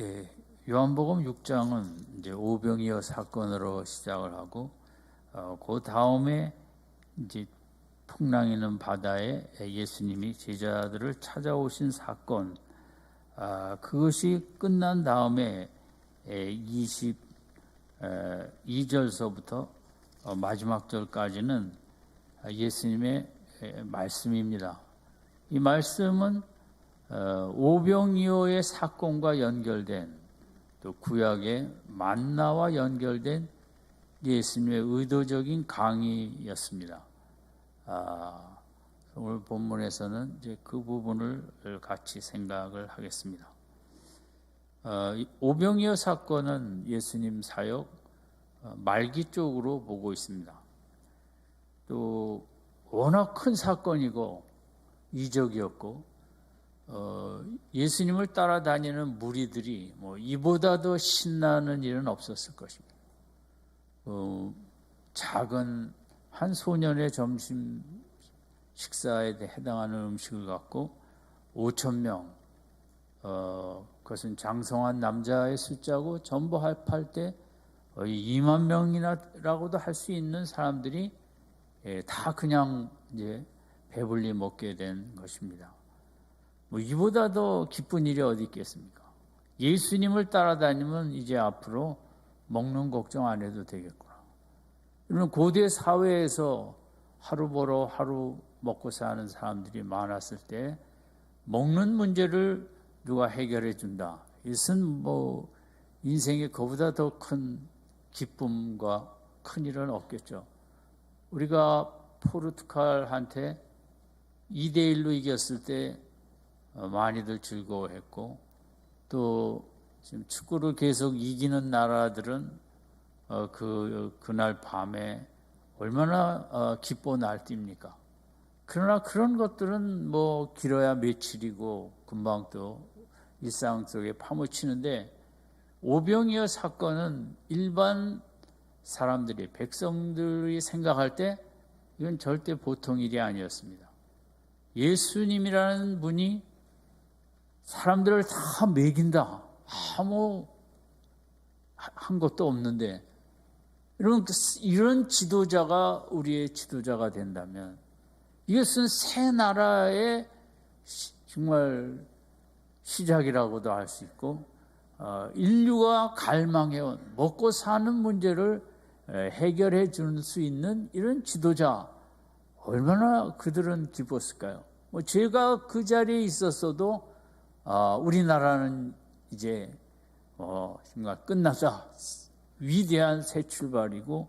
예, 요한복음 6장은 이제 오병이어 사건으로 시작을 하고 어, 그 다음에 이제 풍랑이는 바다에 예수님이 제자들을 찾아오신 사건 아, 그것이 끝난 다음에 22절서부터 어, 마지막 절까지는 예수님의 에, 말씀입니다. 이 말씀은 어, 오병이어의 사건과 연결된 또 구약의 만나와 연결된 예수님의 의도적인 강의였습니다. 아, 오늘 본문에서는 이제 그 부분을 같이 생각을 하겠습니다. 어, 이 오병이어 사건은 예수님 사역 어, 말기 쪽으로 보고 있습니다. 또 워낙 큰 사건이고 이적이었고 어, 예수님을 따라다니는 무리들이 뭐 이보다 더 신나는 일은 없었을 것입니다. 어, 작은 한 소년의 점심 식사에 해당하는 음식을 갖고 5천 명, 어, 그것은 장성한 남자의 숫자고 전부 합할 때 거의 2만 명이나라고도 할 수 있는 사람들이 예, 다 그냥 이제 배불리 먹게 된 것입니다. 뭐 이보다 더 기쁜 일이 어디 있겠습니까? 예수님을 따라다니면 이제 앞으로 먹는 걱정 안 해도 되겠구나. 이런 고대 사회에서 하루 벌어 하루 먹고 사는 사람들이 많았을 때 먹는 문제를 누가 해결해 준다. 이것은 뭐 인생에 그보다 더 큰 기쁨과 큰 일은 없겠죠. 우리가 포르투갈한테 2대 1로 이겼을 때 어, 많이들 즐거워했고 또 지금 축구를 계속 이기는 나라들은 어, 그 그날 밤에 얼마나 어, 기뻐 날뜁니까? 그러나 그런 것들은 뭐 길어야 며칠이고 금방 또 일상 속에 파묻히는데 오병이어 사건은 일반 사람들이 백성들이 생각할 때 이건 절대 보통 일이 아니었습니다. 예수님이라는 분이 사람들을 다 먹인다. 아무 한 것도 없는데 이런 이런 지도자가 우리의 지도자가 된다면 이것은 새 나라의 정말 시작이라고도 할 수 있고 어, 인류가 갈망해온 먹고 사는 문제를 해결해 줄 수 있는 이런 지도자 얼마나 그들은 기뻤을까요? 뭐 제가 그 자리에 있었어도 어, 우리나라는 이제 어, 정말 끝나자 위대한 새 출발이고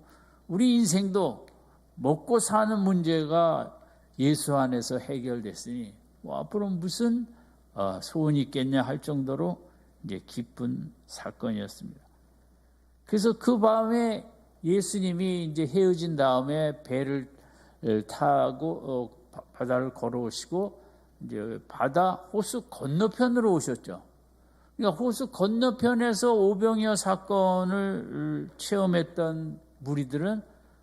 우리 인생도 먹고 사는 문제가 예수 안에서 해결됐으니 뭐 앞으로 무슨 어, 소원이 있겠냐 할 정도로 이제 기쁜 사건이었습니다. 그래서 그 밤에 예수님이 이제 헤어진 다음에 배를 타고 어, 바다를 걸어오시고 이제 바다 호수 건너편으로 오셨죠. 그러니까 호수 건너편에서 오병이어 사건을 체험했던 무리들은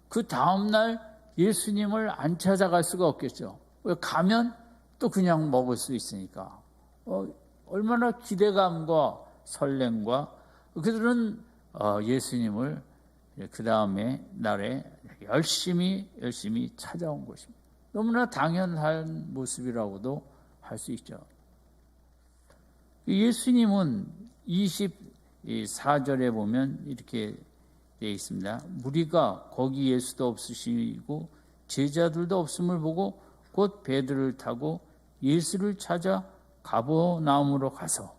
그 다음날 예수님을 안 찾아갈 수가 없겠죠. 가면 또 그냥 먹을 수 있으니까. 어, 얼마나 기대감과 설렘과 그들은 어, 예수님을 그 다음에 날에 열심히 열심히 찾아온 것입니다. 너무나 당연한 모습이라고도 할 수 있죠. 예수님은 24절에 보면 이렇게 되어 있습니다. 무리가 거기 예수도 없으시고 제자들도 없음을 보고 곧 배들을 타고 예수를 찾아 가보나움으로 가서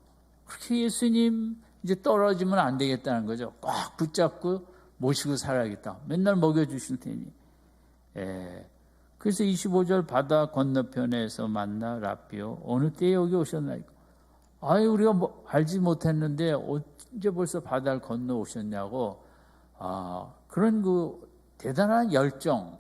그렇게 예수님 이제 떨어지면 안 되겠다는 거죠. 꽉 붙잡고 모시고 살아야겠다. 맨날 먹여주실 테니. 예. 그래서 25절 바다 건너편에서 만나 라비오. 어느 때에 여기 오셨나이까? 아이 우리가 뭐 알지 못했는데 언제 벌써 바다를 건너 오셨냐고. 아 그런 그 대단한 열정.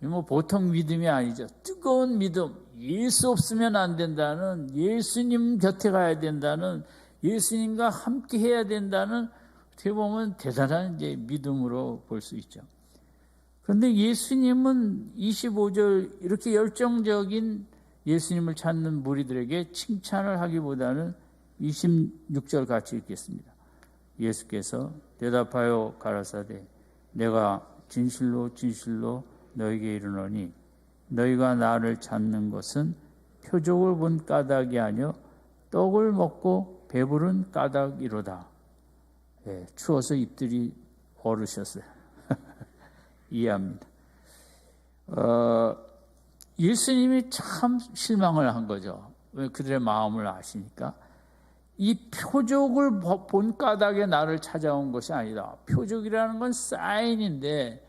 뭐 보통 믿음이 아니죠. 뜨거운 믿음. 예수 없으면 안 된다는 예수님 곁에 가야 된다는 예수님과 함께 해야 된다는 어떻게 보면 대단한 이제 믿음으로 볼 수 있죠. 그런데 예수님은 25절 이렇게 열정적인 예수님을 찾는 무리들에게 칭찬을 하기보다는 26절 같이 읽겠습니다. 예수께서 대답하여 가라사대 내가 진실로 진실로 너에게 이르노니 너희가 나를 찾는 것은 표적을 본 까닭이 아니요 떡을 먹고 배부른 까닭이로다. 예, 추워서 입들이 얼으셨어요. 이해합니다. 어, 예수님이 참 실망을 한 거죠. 왜 그들의 마음을 아시니까. 이 표적을 본 까닭에 나를 찾아온 것이 아니다. 표적이라는 건 사인인데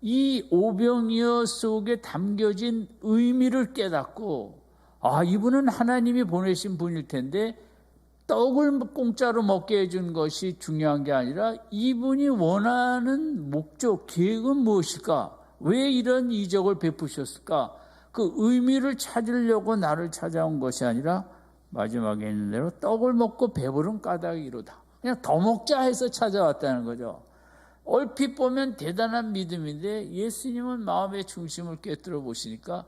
이 오병이어 속에 담겨진 의미를 깨닫고 아 이분은 하나님이 보내신 분일 텐데 떡을 공짜로 먹게 해준 것이 중요한 게 아니라 이분이 원하는 목적 계획은 무엇일까? 왜 이런 이적을 베푸셨을까? 그 의미를 찾으려고 나를 찾아온 것이 아니라 마지막에 있는 대로 떡을 먹고 배부른 까닭이로다. 그냥 더 먹자 해서 찾아왔다는 거죠. 얼핏 보면 대단한 믿음인데 예수님은 마음의 중심을 깨뜨려 보시니까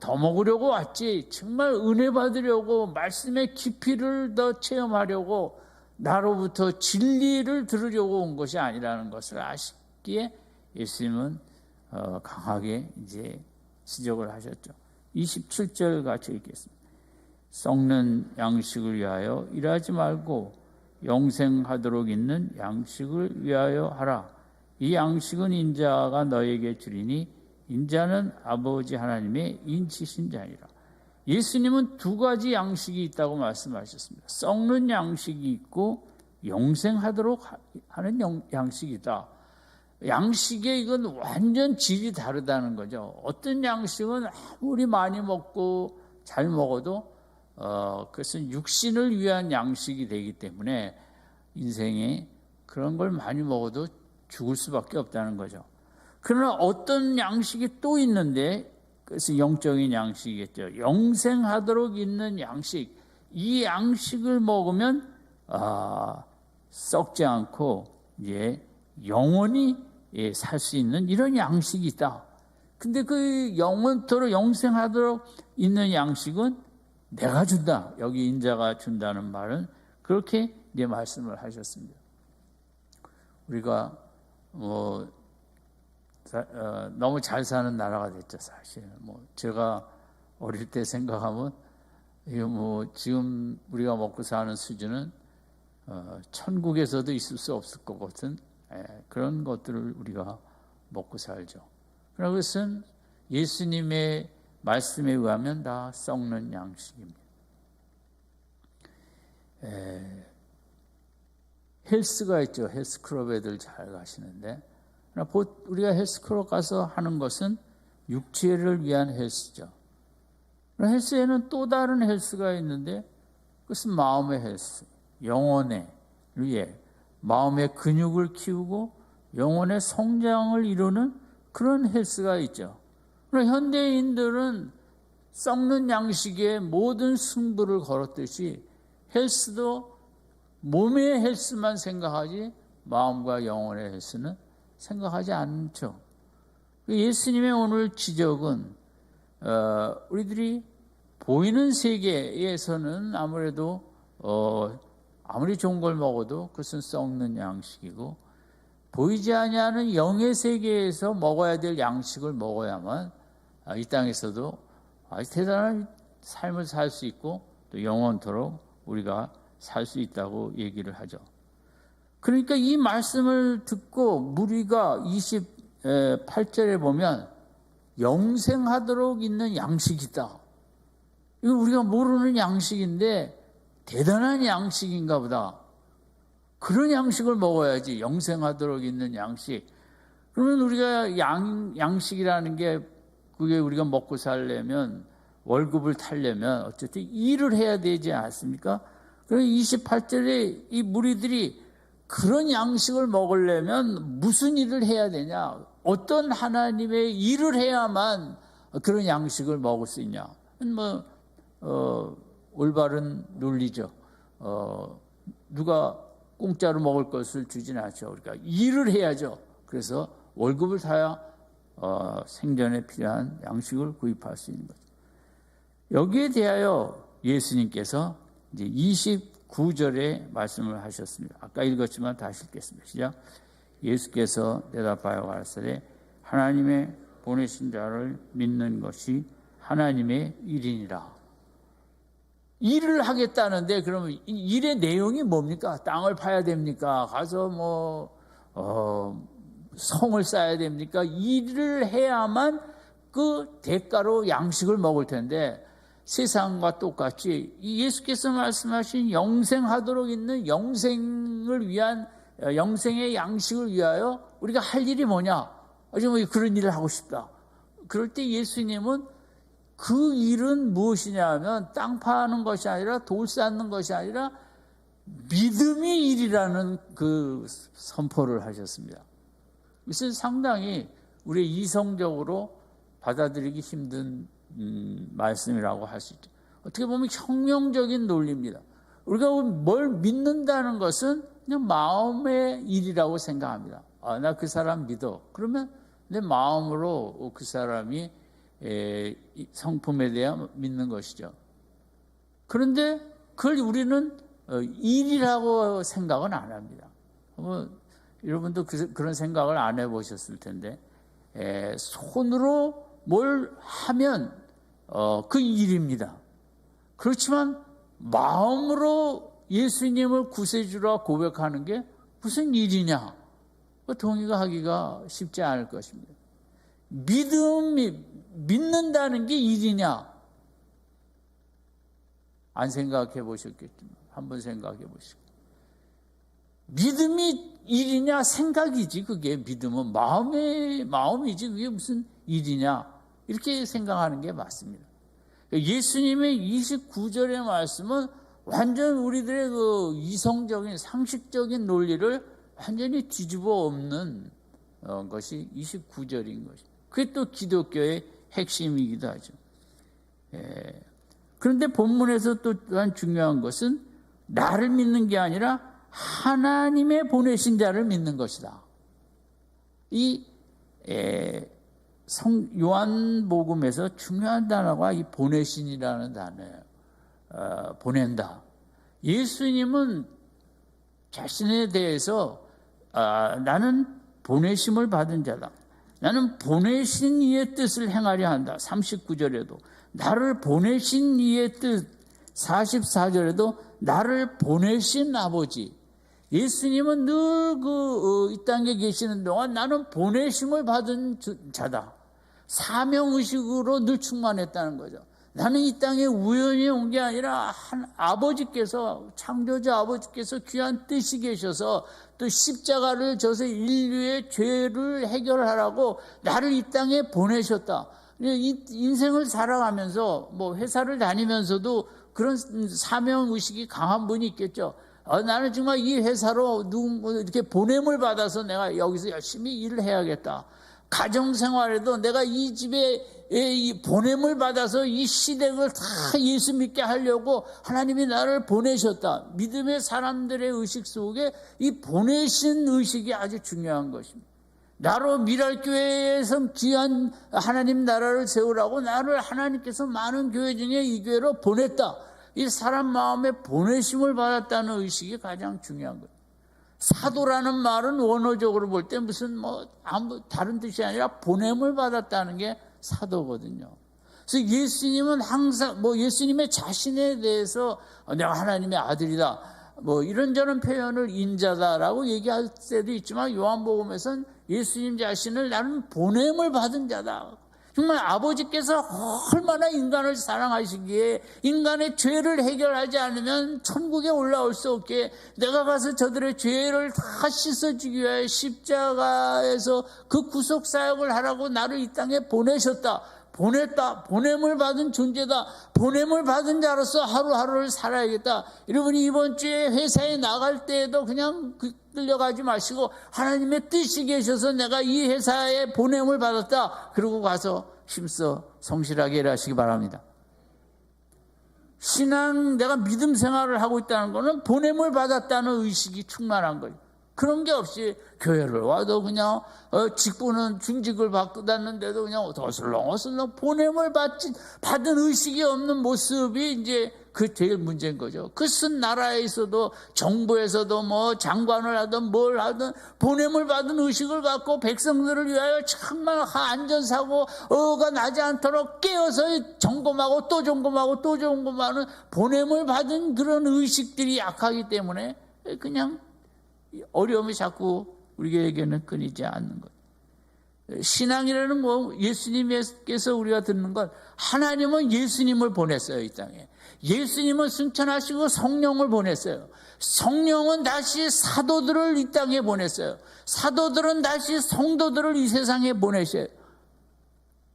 더 먹으려고 왔지. 정말 은혜 받으려고 말씀의 깊이를 더 체험하려고 나로부터 진리를 들으려고 온 것이 아니라는 것을 아시기에 예수님은 어, 강하게 이제 지적을 하셨죠. 27절 같이 읽겠습니다. 썩는 양식을 위하여 일하지 말고 영생하도록 있는 양식을 위하여 하라. 이 양식은 인자가 너에게 주리니 인자는 아버지 하나님의 인치신 자니라. 예수님은 두 가지 양식이 있다고 말씀하셨습니다. 썩는 양식이 있고 영생하도록 하는 양식이다. 양식에 이건 완전 질이 다르다는 거죠. 어떤 양식은 아무리 많이 먹고 잘 먹어도 어, 그것은 육신을 위한 양식이 되기 때문에 인생에 그런 걸 많이 먹어도 죽을 수밖에 없다는 거죠. 그러나 어떤 양식이 또 있는데 그래서 영적인 양식이겠죠. 영생하도록 있는 양식. 이 양식을 먹으면 아, 썩지 않고 이제 영원히 예, 살 수 있는 이런 양식이 있다. 근데 그 영원토록 영생하도록 있는 양식은 내가 준다. 여기 인자가 준다는 말은 그렇게 이제 말씀을 하셨습니다. 우리가 뭐 어, 너무 잘 사는 나라가 됐죠, 사실. 뭐 제가 어릴 때 생각하면 이거 뭐 지금 우리가 먹고 사는 수준은 어, 천국에서도 있을 수 없을 것 같은 예, 그런 것들을 우리가 먹고 살죠. 그러나 그것은 예수님의 말씀에 의하면 다 썩는 양식입니다. 에, 예, 헬스가 있죠. 헬스클럽 애들 잘 가시는데 우리가 헬스클럽 가서 하는 것은 육체를 위한 헬스죠. 헬스에는 또 다른 헬스가 있는데 그것은 마음의 헬스, 영혼의 위해 마음의 근육을 키우고 영혼의 성장을 이루는 그런 헬스가 있죠. 현대인들은 썩는 양식에 모든 승부를 걸었듯이 헬스도 몸의 헬스만 생각하지 마음과 영혼의 헬스는 생각하지 않죠. 예수님의 오늘 지적은 어, 우리들이 보이는 세계에서는 아무래도 어, 아무리 좋은 걸 먹어도 그것은 썩는 양식이고 보이지 아니하는 영의 세계에서 먹어야 될 양식을 먹어야만 아, 이 땅에서도 아주 대단한 삶을 살 수 있고 또 영원토록 우리가 살 수 있다고 얘기를 하죠. 그러니까 이 말씀을 듣고 무리가 28절에 보면 영생하도록 있는 양식이다. 이거 우리가 모르는 양식인데 대단한 양식인가 보다. 그런 양식을 먹어야지 영생하도록 있는 양식. 그러면 우리가 양, 양식이라는 게 그게 우리가 먹고 살려면 월급을 탈려면 어쨌든 일을 해야 되지 않습니까? 그래서 28절에 이 무리들이 그런 양식을 먹으려면 무슨 일을 해야 되냐? 어떤 하나님의 일을 해야만 그런 양식을 먹을 수 있냐? 뭐, 어, 올바른 논리죠. 어, 누가 공짜로 먹을 것을 주진 않죠. 그러니까 일을 해야죠. 그래서 월급을 타야 어, 생존에 필요한 양식을 구입할 수 있는 거죠. 여기에 대하여 예수님께서 이제 9절에 말씀을 하셨습니다. 아까 읽었지만 다시 읽겠습니다. 시작. 예수께서 대답하여 가라사대 하나님의 보내신 자를 믿는 것이 하나님의 일이니라. 일을 하겠다는데 그러면 이 일의 내용이 뭡니까? 땅을 파야 됩니까? 가서 뭐 어, 성을 쌓아야 됩니까? 일을 해야만 그 대가로 양식을 먹을 텐데 세상과 똑같이 이 예수께서 말씀하신 영생하도록 있는 영생을 위한 어, 영생의 양식을 위하여 우리가 할 일이 뭐냐? 어제 뭐 그런 일을 하고 싶다. 그럴 때 예수님은 그 일은 무엇이냐 하면 땅 파는 것이 아니라 돌 쌓는 것이 아니라 믿음의 일이라는 그 선포를 하셨습니다. 이것은 상당히 우리 이성적으로 받아들이기 힘든 음, 말씀이라고 할 수 있죠. 어떻게 보면 혁명적인 논리입니다. 우리가 뭘 믿는다는 것은 그냥 마음의 일이라고 생각합니다. 아, 나 그 사람 믿어. 그러면 내 마음으로 그 사람이 에, 성품에 대해 믿는 것이죠. 그런데 그걸 우리는 어, 일이라고 생각은 안 합니다. 뭐, 여러분도 그, 런 생각을 안 해보셨을 텐데, 에, 손으로 뭘 하면 어, 그 일입니다. 그렇지만 마음으로 예수님을 구세주라 고백하는 게 무슨 일이냐? 그 동의가 하기가 쉽지 않을 것입니다. 믿음이 믿는다는 게 일이냐? 안 생각해 보셨겠지만 한번 생각해 보시고 믿음이 일이냐 생각이지 그게 믿음은 마음의 마음이지 그게 무슨 일이냐 이렇게 생각하는 게 맞습니다. 예수님의 29절의 말씀은 완전 우리들의 그 이성적인 상식적인 논리를 완전히 뒤집어 엎는 어, 것이 29절인 것입니다. 그게 또 기독교의 핵심이기도 하죠. 예. 그런데 본문에서 또 또한 중요한 것은 나를 믿는 게 아니라 하나님의 보내신 자를 믿는 것이다. 이 에, 성 요한복음에서 중요한 단어가 이 보내신이라는 단어예요. 어, 보낸다. 예수님은 자신에 대해서 아, 나는 보내심을 받은 자다. 나는 보내신 이의 뜻을 행하려 한다. 39절에도 나를 보내신 이의 뜻 44절에도 나를 보내신 아버지 예수님은 늘 그이 어, 땅에 계시는 동안 나는 보내심을 받은 자다. 사명 의식으로 늘 충만했다는 거죠. 나는 이 땅에 우연히 온 게 아니라 한 아버지께서 창조자 아버지께서 귀한 뜻이 계셔서 또 십자가를 져서 인류의 죄를 해결하라고 나를 이 땅에 보내셨다. 인생을 살아가면서 뭐 회사를 다니면서도 그런 사명 의식이 강한 분이 있겠죠. 어, 나는 정말 이 회사로 누구 이렇게 보냄을 받아서 내가 여기서 열심히 일을 해야겠다. 가정 생활에도 내가 이 집에 이 보냄을 받아서 이 시댁을 다 예수 믿게 하려고 하나님이 나를 보내셨다. 믿음의 사람들의 의식 속에 이 보내신 의식이 아주 중요한 것입니다. 나로 미랄교회에서 귀한 하나님 나라를 세우라고 나를 하나님께서 많은 교회 중에 이 교회로 보냈다. 이 사람 마음에 보내심을 받았다는 의식이 가장 중요한 거예요. 사도라는 말은 원어적으로 볼 때 무슨 뭐 아무 다른 뜻이 아니라 보냄을 받았다는 게 사도거든요. 그래서 예수님은 항상 뭐 예수님의 자신에 대해서 내가 하나님의 아들이다. 뭐 이런저런 표현을 인자다라고 얘기할 때도 있지만 요한복음에서는 예수님 자신을 나는 보냄을 받은 자다. 정말 아버지께서 얼마나 인간을 사랑하시기에 인간의 죄를 해결하지 않으면 천국에 올라올 수 없게 내가 가서 저들의 죄를 다 씻어주기 위해 십자가에서 그 구속 사역을 하라고 나를 이 땅에 보내셨다. 보냈다. 보냄을 받은 존재다. 보냄을 받은 자로서 하루하루를 살아야겠다. 여러분이 이번 주에 회사에 나갈 때에도 그냥 그 끌려가지 마시고 하나님의 뜻이 계셔서 내가 이 회사에 보냄을 받았다. 그러고 가서 힘써 성실하게 일하시기 바랍니다. 신앙 내가 믿음 생활을 하고 있다는 것은 보냄을 받았다는 의식이 충만한 거예요. 그런 게 없이 교회를 와도 그냥 어, 직분은 중직을 받았는데도 그냥 어슬렁어슬렁 보냄을 받지, 받은 의식이 없는 모습이 이제 그 제일 문제인 거죠. 그 쓴 나라에서도 정부에서도 뭐 장관을 하든 뭘 하든 보냄을 받은 의식을 갖고 백성들을 위하여 정말 안전사고 어가 나지 않도록 깨어서 점검하고 또 점검하고 또 점검하는 보냄을 받은 그런 의식들이 약하기 때문에 그냥 어려움이 자꾸 우리에게는 끊이지 않는 것. 신앙이라는 거 예수님께서 우리가 듣는 건 하나님은 예수님을 보냈어요 이 땅에. 예수님은 승천하시고 성령을 보냈어요. 성령은 다시 사도들을 이 땅에 보냈어요. 사도들은 다시 성도들을 이 세상에 보내셔요.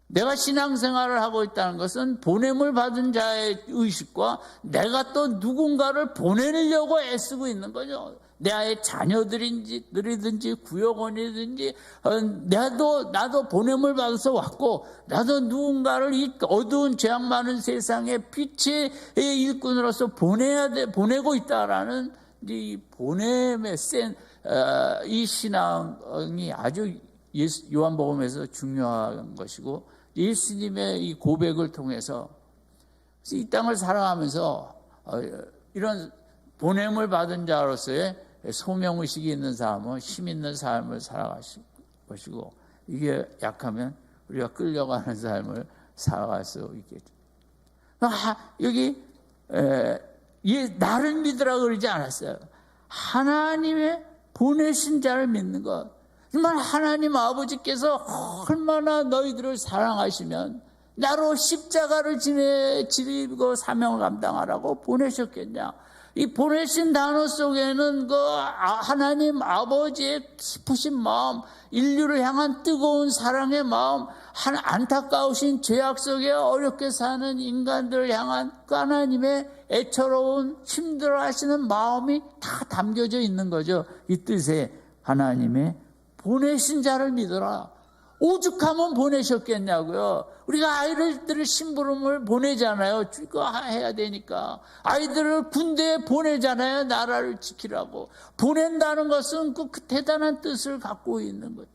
내가 신앙생활을 하고 있다는 것은 보냄을 받은 자의 의식과 내가 또 누군가를 보내려고 애쓰고 있는 거죠 내 아의 자녀들인지 들이든지 구역원이든지 어, 나도 나도 보냄을 받아서 왔고 나도 누군가를 이 어두운 죄악 많은 세상에 빛의 일꾼으로서 보내야 돼 보내고 있다라는 이 보냄의 센이 어, 신앙이 아주 예수, 요한복음에서 중요한 것이고 예수님의 이 고백을 통해서 이 땅을 살아가면서 어, 이런 보냄을 받은 자로서의 소명의식이 있는 삶은 힘 있는 삶을 살아가실 것이고 이게 약하면 우리가 끌려가는 삶을 살아갈 수 있겠죠. 아, 여기 에, 나를 믿으라 그러지 않았어요. 하나님의 보내신 자를 믿는 것. 정말 하나님 아버지께서 얼마나 너희들을 사랑하시면 나로 십자가를 지내, 지리고 사명을 감당하라고 보내셨겠냐. 이 보내신 단어 속에는 그 아, 하나님 아버지의 깊으신 마음, 인류를 향한 뜨거운 사랑의 마음, 한 안타까우신 죄악 속에 어렵게 사는 인간들을 향한 그 하나님의 애처로운 힘들어 하시는 마음이 다 담겨져 있는 거죠. 이 뜻에 하나님의 보내신 자를 믿어라. 오죽하면 보내셨겠냐고요. 우리가 아이들을 심부름을 보내잖아요. 그거 해야 되니까. 아이들을 군대에 보내잖아요. 나라를 지키라고. 보낸다는 것은 그, 그 대단한 뜻을 갖고 있는 거예요.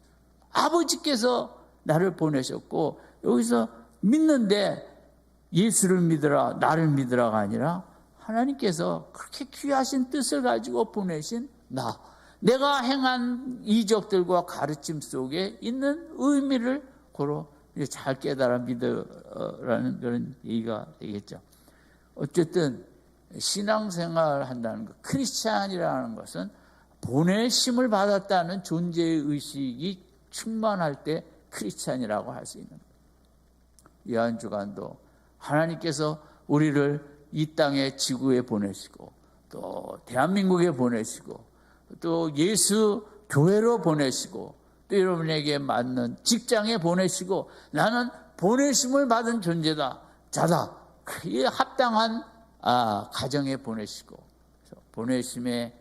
아버지께서 나를 보내셨고 여기서 믿는데 예수를 믿으라, 나를 믿으라가 아니라 하나님께서 그렇게 귀하신 뜻을 가지고 보내신 나. 내가 행한 이적들과 가르침 속에 있는 의미를 고로 잘 깨달아 믿으라는 그런 얘기가 되겠죠. 어쨌든 신앙생활 한다는 것, 크리스찬이라는 것은 보내심을 받았다는 존재의 의식이 충만할 때 크리스찬이라고 할 수 있는 거예요. 이한 주간도 하나님께서 우리를 이 땅의 지구에 보내시고 또 대한민국에 보내시고 또 예수 교회로 보내시고 또 여러분에게 맞는 직장에 보내시고 나는 보내심을 받은 존재다 자다 그에 합당한 아, 가정에 보내시고 보내심의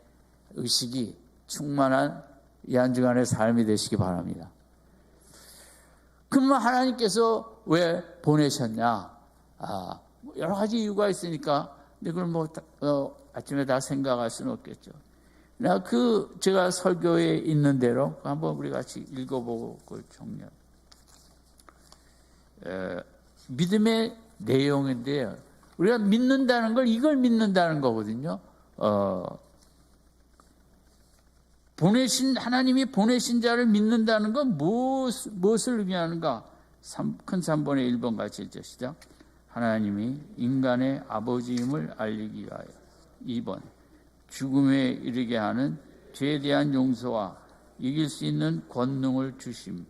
의식이 충만한 이 한 주간의 삶이 되시기 바랍니다. 그러면 하나님께서 왜 보내셨냐? 아, 여러 가지 이유가 있으니까 이걸 뭐 어, 아침에 다 생각할 수는 없겠죠. 그 제가 설교에 있는 대로 한번 우리 같이 읽어보고 그걸 정리해. 믿음의 내용인데요. 우리가 믿는다는 걸 이걸 믿는다는 거거든요. 어, 보내신 하나님이 보내신 자를 믿는다는 건 무엇, 무엇을 의미하는가? 3, 큰 3번의 1번 같이 읽으시죠. 하나님이 인간의 아버지임을 알리기 위하여. 2번 죽음에 이르게 하는 죄에 대한 용서와 이길 수 있는 권능을 주심.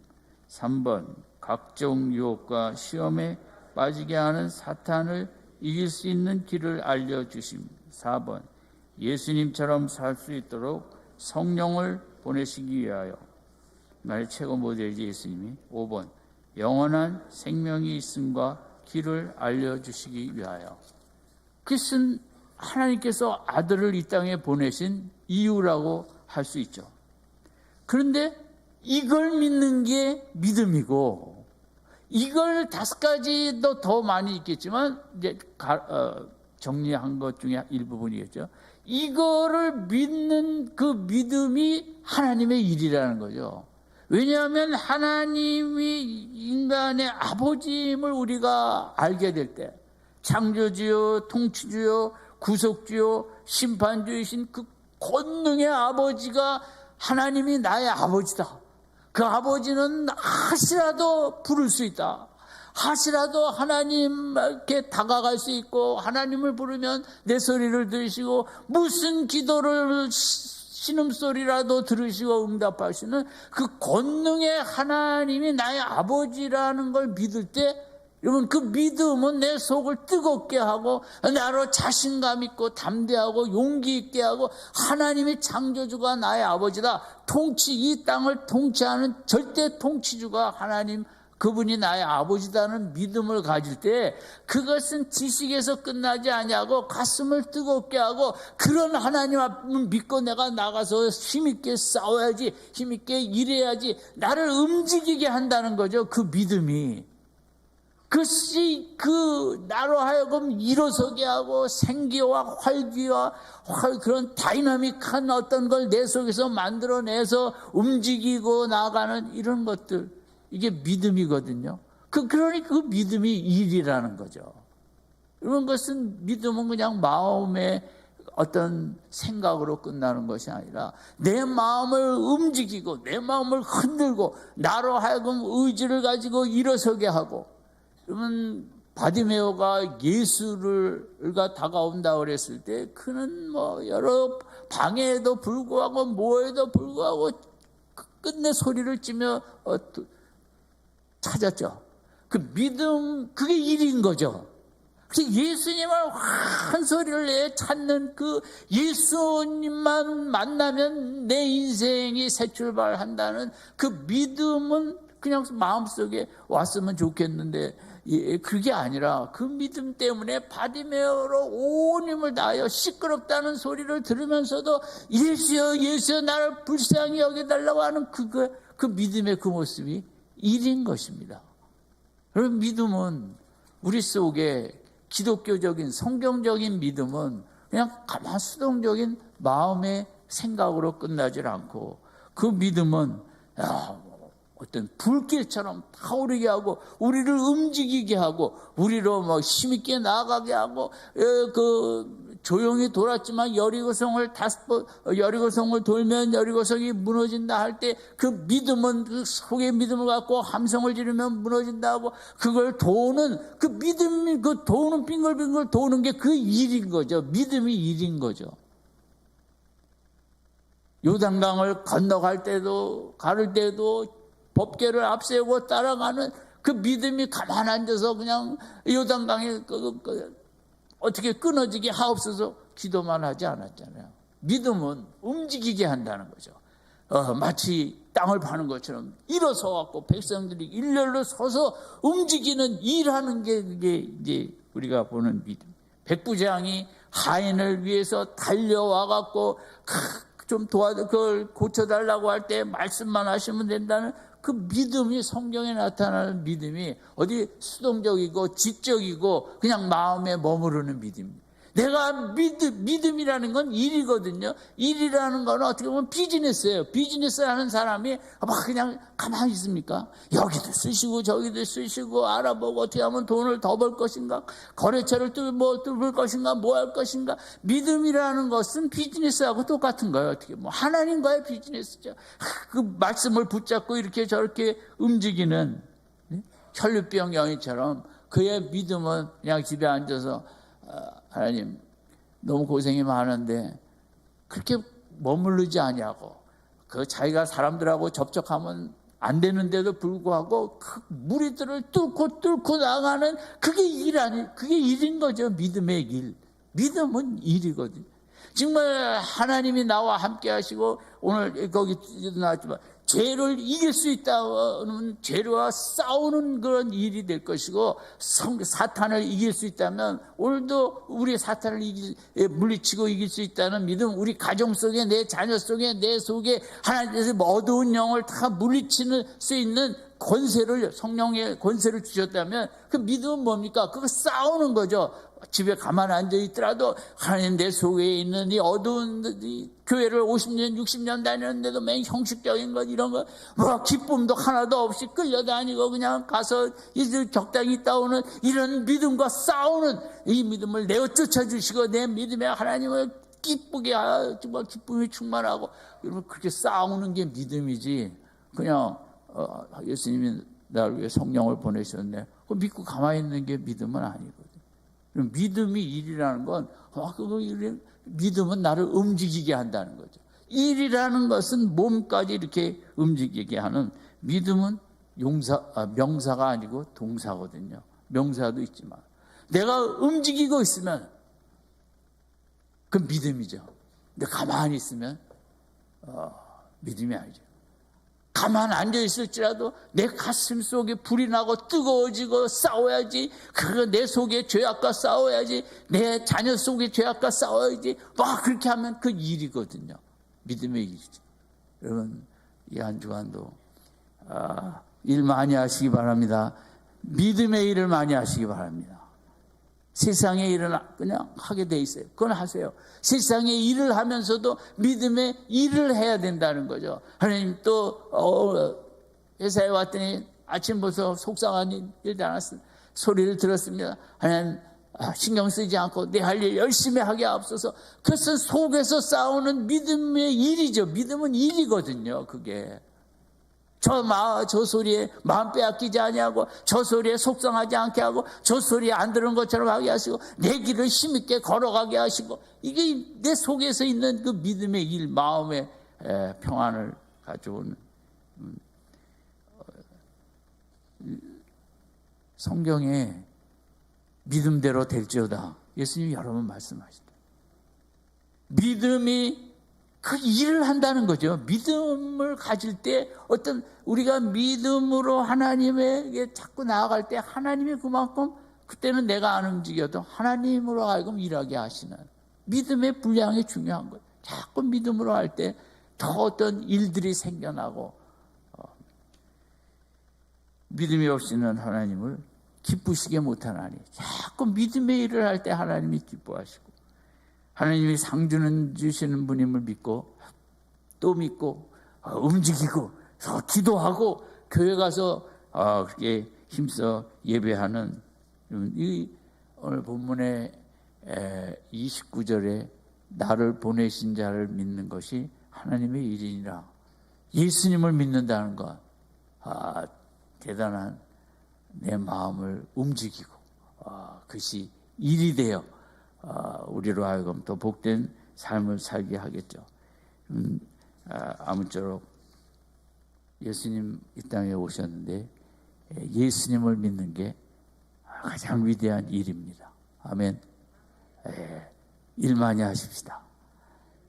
3번 각종 유혹과 시험에 빠지게 하는 사탄을 이길 수 있는 길을 알려 주심. 4번 예수님처럼 살 수 있도록 성령을 보내시기 위하여 나의 최고 모델이지 예수님이 5번 영원한 생명이 있음과 길을 알려 주시기 위하여 그것은 하나님께서 아들을 이 땅에 보내신 이유라고 할 수 있죠. 그런데 이걸 믿는 게 믿음이고 이걸 다섯 가지도 더 많이 있겠지만 이제 가, 어, 정리한 것 중에 일부분이겠죠. 이거를 믿는 그 믿음이 하나님의 일이라는 거죠. 왜냐하면 하나님이 인간의 아버지임을 우리가 알게 될 때, 창조주요, 통치주요, 구속주요, 심판주이신 그 권능의 아버지가 하나님이 나의 아버지다. 그 아버지는 하시라도 부를 수 있다. 하시라도 하나님께 다가갈 수 있고 하나님을 부르면 내 소리를 들으시고 무슨 기도를 신음소리라도 들으시고 응답하시는 그 권능의 하나님이 나의 아버지라는 걸 믿을 때 여러분 그 믿음은 내 속을 뜨겁게 하고 나로 자신감 있고 담대하고 용기 있게 하고 하나님의 창조주가 나의 아버지다. 통치 이 땅을 통치하는 절대 통치주가 하나님 그분이 나의 아버지다는 믿음을 가질 때 그것은 지식에서 끝나지 아니하고 가슴을 뜨겁게 하고 그런 하나님 앞을 믿고 내가 나가서 힘있게 싸워야지 힘있게 일해야지 나를 움직이게 한다는 거죠 그 믿음이 그것이 그 나로 하여금 일어서게 하고 생기와 활기와 활 그런 다이나믹한 어떤 걸 내 속에서 만들어내서 움직이고 나가는 이런 것들 이게 믿음이거든요. 그 그러니 그 믿음이 일이라는 거죠. 이런 것은 믿음은 그냥 마음의 어떤 생각으로 끝나는 것이 아니라 내 마음을 움직이고 내 마음을 흔들고 나로 하여금 의지를 가지고 일어서게 하고 그러면 바디메오가 예수를가 다가온다 그랬을 때 그는 뭐 여러 방해에도 불구하고 뭐에도 불구하고 끝내 소리를 찌며 어, 찾았죠. 그 믿음 그게 일인 거죠. 그래서 예수님을 한 소리를 내 찾는 그 예수님만 만나면 내 인생이 새 출발한다는 그 믿음은 그냥 마음속에 왔으면 좋겠는데 예, 그게 아니라 그 믿음 때문에 바디메어로 온 힘을 다하여 시끄럽다는 소리를 들으면서도 예수여 예수여 나를 불쌍히 여겨달라고 하는 그거 그 믿음의 그 모습이 일인 것입니다. 그런 믿음은 우리 속에 기독교적인 성경적인 믿음은 그냥 가만 수동적인 마음의 생각으로 끝나질 않고 그 믿음은 야, 어떤 불길처럼 타오르게 하고 우리를 움직이게 하고 우리로 뭐 힘있게 나아가게 하고 그 조용히 돌았지만 여리고성을 다섯 번 여리고성을 돌면 여리고성이 무너진다 할 때 그 믿음은 그 속의 믿음을 갖고 함성을 지르면 무너진다 하고 그걸 도는 그 믿음이 그 도는 빙글빙글 도는 게 그 일인 거죠. 믿음이 일인 거죠. 요단강을 건너갈 때도 가를 때도 법계를 앞세우고 따라가는 그 믿음이 가만 앉아서 그냥 요단강에 그, 그, 어떻게 끊어지게 하옵소서 기도만 하지 않았잖아요. 믿음은 움직이게 한다는 거죠. 어, 마치 땅을 파는 것처럼 일어서 갖고 백성들이 일렬로 서서 움직이는 일하는 게 그게 이제 우리가 보는 믿음. 백부장이 하인을 위해서 달려와 갖고 좀 도와 그걸 고쳐달라고 할 때 말씀만 하시면 된다는 그 믿음이 성경에 나타나는 믿음이 어디 수동적이고 지적이고 그냥 마음에 머무르는 믿음입니다. 내가 믿음, 믿음 이라는 건 일이거든요. 일이라는 건 어떻게 보면 비즈니스예요. 비즈니스 하는 사람이 막 그냥 가만히 있습니까? 여기도 쓰시고 저기도 쓰시고 알아보고 어떻게 하면 돈을 더 벌 것인가? 거래처를 뚫, 뭐, 뚫을 것인가? 뭐 할 것인가? 믿음이라는 것은 비즈니스하고 똑같은 거예요. 어떻게 뭐 하나님과의 비즈니스죠. 그 말씀을 붙잡고 이렇게 저렇게 움직이는 혈류병 영이처럼 그의 믿음은 그냥 집에 앉아서 어, 하나님 너무 고생이 많은데 그렇게 머무르지 아니하고 그 자기가 사람들하고 접촉하면 안 되는데도 불구하고 그 무리들을 뚫고 뚫고 나가는 그게 일 아니 그게 일인 거죠. 믿음의 일. 믿음은 일이거든 정말 하나님이 나와 함께 하시고 오늘 거기 나왔지만 죄를 이길 수 있다는 죄와 싸우는 그런 일이 될 것이고 성, 사탄을 이길 수 있다면 오늘도 우리 사탄을 예, 물리치고 이길 수 있다는 믿음 우리 가정 속에 내 자녀 속에 내 속에 하나님께서 어두운 영을 다 물리치는 수 있는 권세를 성령의 권세를 주셨다면 그 믿음은 뭡니까? 그거 싸우는 거죠. 집에 가만 앉아 있더라도 하나님 내 속에 있는 이 어두운 이 교회를 50년, 60년 다녔는데도 맨 형식적인 것 이런 거 뭐 기쁨도 하나도 없이 끌려다니고 그냥 가서 이들 적당히 있다 오는 이런 믿음과 싸우는 이 믿음을 내어 쫓아주시고 내 믿음에 하나님을 기쁘게 하- 정말 기쁨이 충만하고 여러분 그렇게 싸우는 게 믿음이지 그냥 어, 예수님이 나를 위해 성령을 보내셨네. 그 믿고 가만히 있는 게 믿음은 아니거든. 믿음이 일이라는 건 아, 그거 일 믿음은 나를 움직이게 한다는 거죠. 일이라는 것은 몸까지 이렇게 움직이게 하는 믿음은 용사 아, 명사가 아니고 동사거든요. 명사도 있지만. 내가 움직이고 있으면 그 믿음이죠. 근데 가만히 있으면 어, 믿음이 아니죠. 가만 앉아 있을지라도 내 가슴 속에 불이 나고 뜨거워지고 싸워야지. 그거 내 속에 죄악과 싸워야지. 내 자녀 속에 죄악과 싸워야지. 막 그렇게 하면 그 일이거든요. 믿음의 일이죠. 여러분 이 한 주간도 아, 일 많이 하시기 바랍니다. 믿음의 일을 많이 하시기 바랍니다. 세상의 일을 그냥 하게 돼 있어요. 그건 하세요. 세상의 일을 하면서도 믿음의 일을 해야 된다는 거죠. 하나님 또 어, 회사에 왔더니 아침부터 속상한 일도 않았어. 소리를 들었습니다. 하나님 아, 신경 쓰지 않고 내 할 일 열심히 하게 앞서서 그것은 속에서 싸우는 믿음의 일이죠. 믿음은 일이거든요. 그게. 저, 마, 저 소리에 마음 빼앗기지 아니하고 저 소리에 속상하지 않게 하고 저 소리에 안 들은 것처럼 하게 하시고 내 길을 힘있게 걸어가게 하시고 이게 내 속에서 있는 그 믿음의 일 마음의 에, 평안을 가져오는 음, 어, 성경에 믿음대로 될지어다. 예수님이 여러 번 말씀하시다 믿음이 그 일을 한다는 거죠. 믿음을 가질 때 어떤 우리가 믿음으로 하나님에게 자꾸 나아갈 때 하나님이 그만큼 그때는 내가 안 움직여도 하나님으로 하여금 일하게 하시는 믿음의 분량이 중요한 거예요. 자꾸 믿음으로 할 때 더 어떤 일들이 생겨나고 어, 믿음이 없이는 하나님을 기쁘시게 못하나니 자꾸 믿음의 일을 할 때 하나님이 기뻐하시고 하나님이 상 주는 주시는 분임을 믿고 또 믿고 어, 움직이고 더 기도하고 교회 가서 어, 그렇게 힘써 예배하는 이 오늘 본문의 29절에 나를 보내신 자를 믿는 것이 하나님의 일이니라. 예수님을 믿는다는 것. 아, 대단한 내 마음을 움직이고 아, 그것이 일이 되어 아, 우리로 하여금 더 복된 삶을 살게 하겠죠. 음, 아, 아무쪼록 예수님 이 땅에 오셨는데 예, 예수님을 믿는 게 가장 위대한 일입니다. 아멘. 예, 일 많이 하십시다.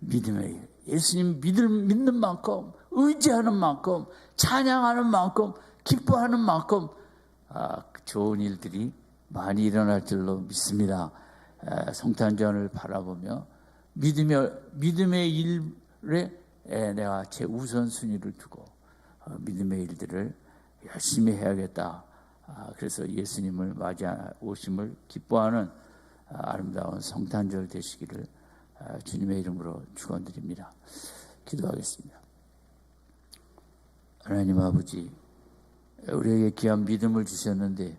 믿음의 일. 예수님 믿을, 믿는 만큼, 의지하는 만큼, 찬양하는 만큼, 기뻐하는 만큼 아, 좋은 일들이 많이 일어날 줄로 믿습니다. 에, 성탄전을 바라보며 믿음의, 믿음의 일에 에, 내가 제 우선순위를 두고 어, 믿음의 일들을 열심히 해야겠다. 아, 그래서 예수님을 맞이 오심을 기뻐하는 아, 아름다운 성탄절 되시기를 아, 주님의 이름으로 축원드립니다. 기도하겠습니다. 하나님 아버지, 우리에게 귀한 믿음을 주셨는데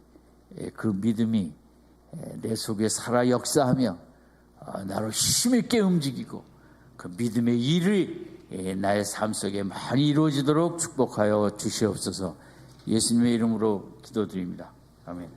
에, 그 믿음이 에, 내 속에 살아 역사하며 아, 나를 힘있게 움직이고 그 믿음의 일이 에, 나의 삶 속에 많이 이루어지도록 축복하여 주시옵소서 예수님의 이름으로 기도드립니다. 아멘.